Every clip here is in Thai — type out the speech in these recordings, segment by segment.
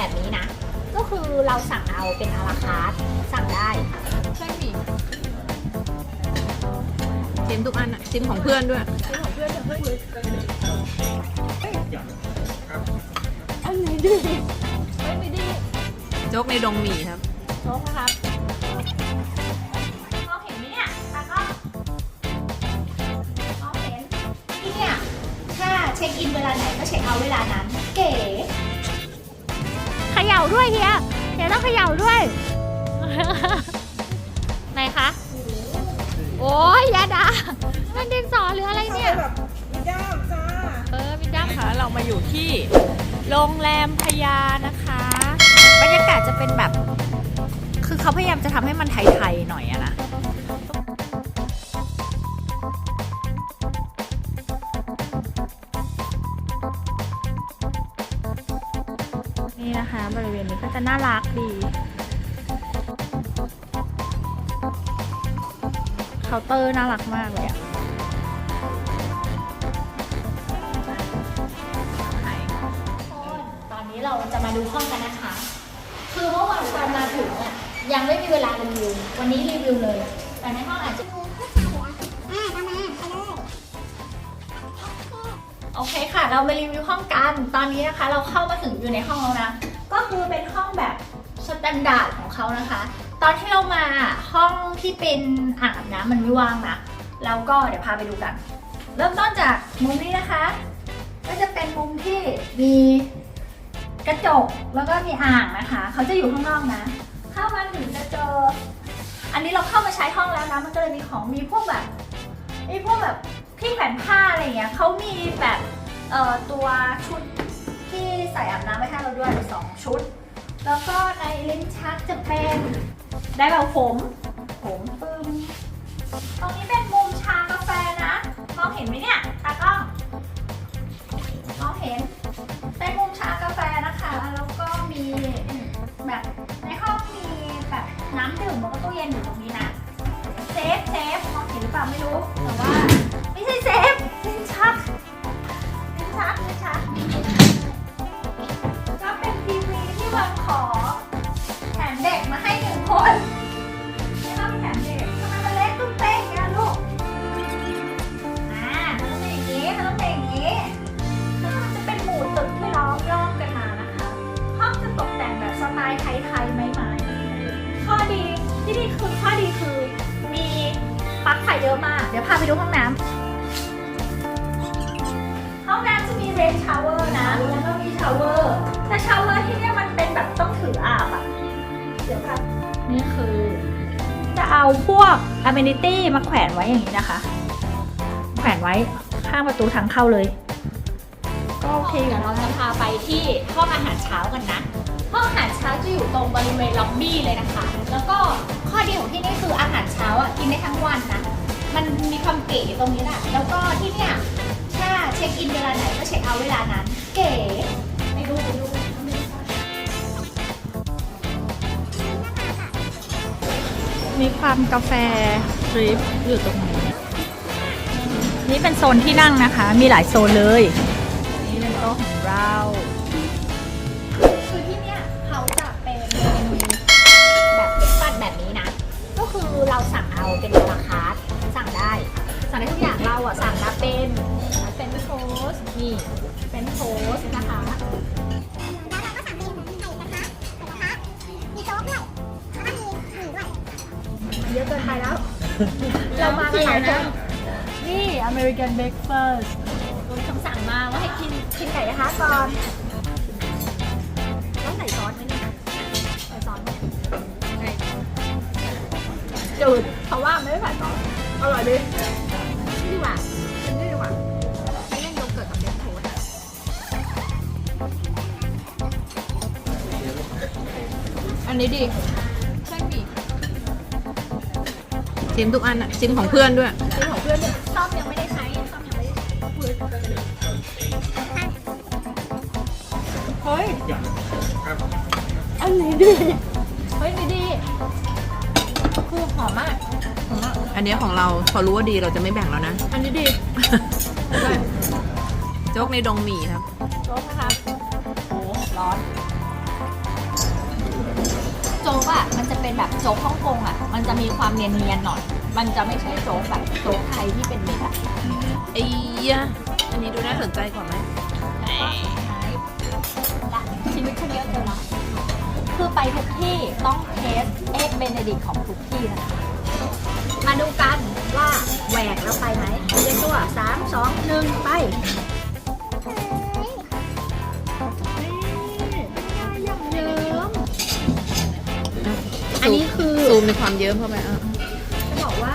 แบบนี้นะ ก็คือเราสั่งเอาเป็นอาราคาร์ทสั่งได้ใช่หมีชิมทุกอันอะชิมของเพื่อนด้วยเป็นของเพื่อนเพื่อนอันไหนดีไม่ไม่ดีโจ๊กในดงหมี่ครับโต๊ะนะครับมองเห็นไหมเนี่ยตากล้องมองเห็นที่เนี่ยถ้าเช็คอินเวลาไหนก็เช็คเอาท์เวลานั้น เก๋เข ย่าด้วยเฮียเฮียต้องเขย่าด้วย ไหนคะ โอ้ยยาดานั่นดินสอหรืออะไรเนี่ย แบบมีด้ามจ้าเออมีด้ามค่ะ เรามาอยู่ที่โรงแรมพญานะคะ บรรยากาศจะเป็นแบบ คือเขาพยายามจะทำให้มันไทยๆหน่อยอะนะ นี่นะคะ บริเวณนี้ก็จะน่ารักดี เคาน์เตอร์น่ารักมากเลยอะตอนนี้เราจะมาดูห้องกันนะคะ คือเมื่อวานตอนมาถึงอะยังไม่มีเวลารีวิว วันนี้รีวิวเลย แต่ในห้องอาจจะ โอเคค่ะ เรามารีวิวห้องกัน ตอนนี้นะคะ เราเข้ามาถึงอยู่ในห้องแล้วนะ ก็คือเป็นห้องแบบสแตนดาร์ดของเขานะคะ ตอนที่เรามาห้องที่เป็นอ่างอาบน้ำมันไม่ว่างนะแล้วก็เดี๋ยวพาไปดูกัน เริ่มต้นจากมุมนี้นะคะ ก็จะเป็นมุมที่มีกระจกแล้วก็มีอ่างนะคะ เขาจะอยู่ข้างนอกนะ เข้ามาถึงจะเจอ อันนี้เราเข้ามาใช้ห้องแล้วนะ มันก็เลยมีของมีพวกแบบมีพวกแบบ ที่แขวนผ้าอะไรเงี้ยเขามีแบบเอ่อตัวชุดที่ใส่อาบน้ำไว้ให้เราด้วยสองชุด แล้วก็ในลิ้นชักจะเป็นได้แบบผมผมปึ้มตรงนี้เป็นมุมชากาแฟนะมองเห็นไหมเนี่ยตากล้องมองเห็นเป็นมุมชากาแฟนะคะ แล้วก็มีแบบในห้องมีแบบน้ำดื่มแล้วก็ตู้เย็นอยู่ตรงนี้นะเซฟเซฟมองเห็นหรือเปล่าไม่รู้ ไปดูห้องน้ำห้องน้ำจะมีเรนชาวเวอร์นะแล้วก็มีชาวเวอร์แต่ชาวเวอร์ที่เนี่ยมันเป็นแบบต้องถืออาบอะเดี๋ยวค่ะนี่คือ จะเอาพวก amenity มาแขวนไว้อย่างนี้นะคะ แขวนไว้ข้างประตูทางเข้าเลยก็โอเคเดี๋ยวเราจะพาไปที่ห้องอาหารเช้ากันนะ ห้องอาหารเช้าจะอยู่ตรงบริเวณล็อบบี้เลยนะคะ แล้วก็ข้อดีของที่นี่คืออาหารเช้าอะกินได้ทั้งวันนะ มันมีความเก๋ตรงนี้แหละ แล้วก็ที่เนี่ยถ้าเช็คอินเวลาไหนก็เช็คเอาท์เวลานั้น เก๋ไปดูไปดูมีความกาแฟดริปอยู่ตรงนี้ นี่เป็นโซนที่นั่งนะคะ มีหลายโซนเลย นี่เป็นโต๊ะของเรา นี่เป็นโทสนะคะเยอะเกินไปแล้ว เรามากันหลายคนนี่ American Breakfast มีคำสั่งมาว่าให้กินกินไก่กระทะก่อนต้องใส่ซอสไหมเนี่ยใส่ซอสไหมจืดเพราะว่าไม่ได้ใส่ซอสอร่อยดี อันนี้ดีใช่หมีชิมทุกอันอะชิมของเพื่อนด้วย เป็นของเพื่อนเนี่ยซ่อมยังไม่ได้ใช้ซ่อมยังไม่ได้ใช้เฮ้ย อันนี้ดี เฮ้ยไม่ดี คือหอมมากหอมมาก อันนี้ของเราพอรู้ว่าดีเราจะไม่แบ่งแล้วนะ อันนี้ดีโจ๊กในดงหมี่ครับ โจ๊กนะครับโอ้ร้อน จะเป็นแบบโจ๊กฮ่องกงอะ มันจะมีความเนียนๆหน่อย มันจะไม่ใช่โจ๊กแบบโจ๊กไทยที่เป็นเม็ดอะไอ้ยะอันนี้ดูน่าสนใจกว่าไหมและชีวิตฉันเยอะเกินละคือไปทุกที่ต้องเทสเอ็กเบเนดิกของทุกที่นะคะ มาดูกันว่าแหวกแล้วไปไหมเรียกตัวสามสองหนึ่งไป มในความเยิ้มเข้าไปอะจะบอกว่า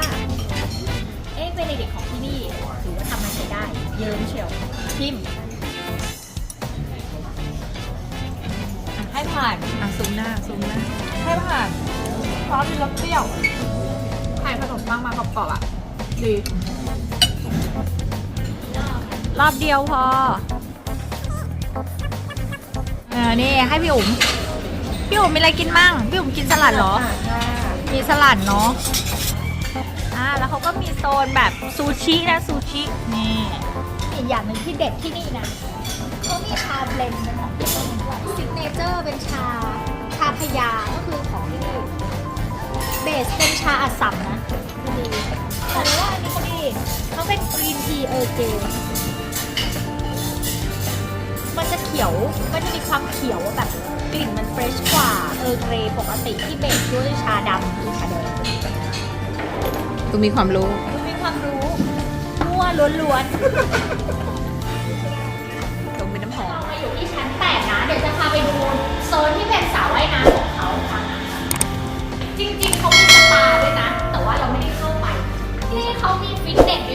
เอ็กเบเนดิกของที่นี่ถือว่าทำมาใช้ได้ เยิ้มเชียวชิมอะให้ผ่าน อะซูมหน้าซูมหน้าให้ผ่านซอสมีรสเปรี้ยวไข่ผสมปังมากรอบๆอะ ดี รอบเดียวพอ เออ นี่ให้พี่อุ๋ม พี่อุ๋มมีอะไรกินมั่ง พี่อุ๋มกินสลัดเหรอ มีสลัดเนาะอ่าแล้วเขาก็มีโซนแบบซูชินะซูชินี่อีกอย่างหนึ่งที่เด็ดที่นี่นะเขามีชาเบลนด์เป็นของที่นี่ด้วยซิกเนเจอร์เป็นชาชาพยาก็คือของที่นี่เบสเป็นชาอัสสัมนะดีแต่ว่าอันนี้ก็ดีเขาเป็นกรีนทีเออร์เจ มันจะเขียว มันจะมีความเขียวแบบกลิ่นมันเฟรชกว่า เออร์เกรย์ปกติที่เบสด้วยชาดำหรือชาแดงตูมีความรู้คุณมีความรู้มั่วล้วนตรงเป็นน้ำหอๆม เรามาอยู่ที่ชั้นแปดนะ เดี๋ยวจะพาไปดูโซนที่เป็นสระว่ายน้ำของเขาค่ะ จริงๆเขามีสปาด้วยนะ แต่ว่าเราไม่ได้เข้าไปที่นี่เขามีฟิตเนสด้วย